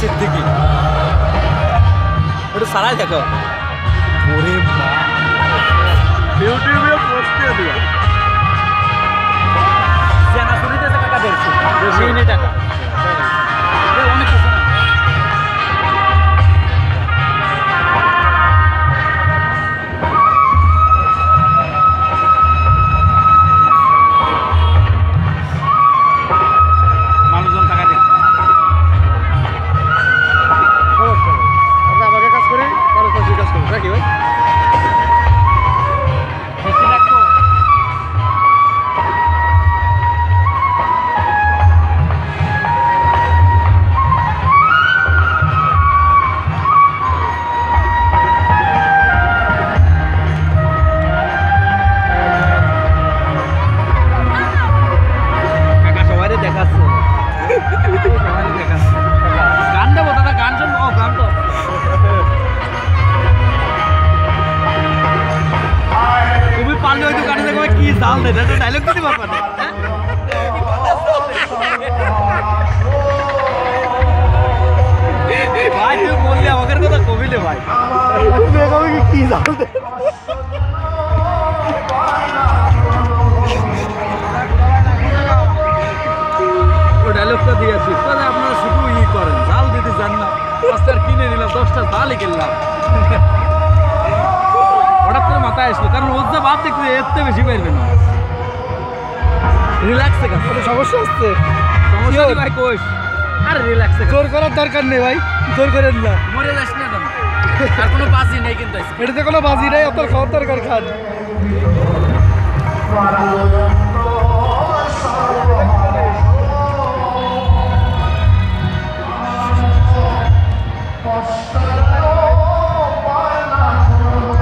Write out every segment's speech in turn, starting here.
সিদ্দিকি একটু সারাই দেখো ওরে মা জাল দেয় ডায়লগ দিতে পারবে না। হ্যাঁ? ভাই তুই বললি আমাদের কথা, কবিলে তাহলে আপনারা শুধু ই করেন জাল দিতে চান না। পাঁচটার কিনে নিলাম, দশটা জালই কিনলাম। হঠাৎ করে মাথায় আসলো, কারণ ওর যা ভাব দেখতে এর বেশি পারবে না। রিল্যাক্সে কাজ কোনো সমস্যা হচ্ছে। সমস্যা নেই ভাই কোষ। আরে রিল্যাক্সে জোর করার দরকার নেই ভাই জোর করেন না। মরে যাস না কেন আর কোনো বাজি নেই কিন্তু এটাতে কোনো বাজি নেই আপনার খাওয়ার দরকার খান।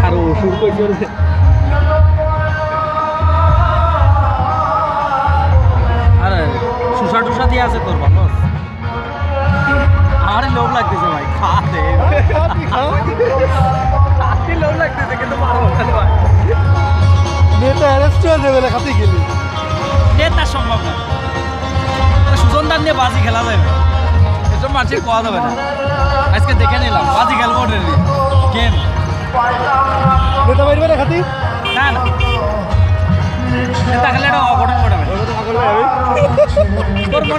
আর ও শুরু করছে দিয়ে আছে তোর ভালো আমারই লোভ লাগতেছে ভাই খাতে লোভ লাগতেছে কিন্তু পারব ভাই। নেতা অ্যারেস্ট হয়ে যাবে না খাতে গেলে নেতা সম্ভব না। সুজনদার নিয়ে বাজি খেলা যাবে। এসব মানুষের কোয়া যাবে না। আজকে দেখে নিলাম বাজি খেলব গেম নেতা বাইরবে না খাতি না না। নেতা খেলে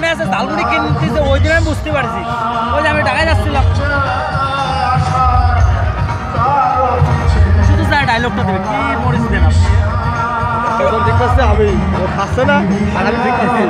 মনে আছে ঝালমুড়ি কিনতেছে ওই দিন আমি বুঝতে পারছি। ওই যে আমি ঢাকায় যাচ্ছিলাম। শুধু যা ডায়লগটা দেবে কি মরিস দেন আপনি? দেখতেছে আমি ও খাচ্ছে না আর আমি দেখতেছি।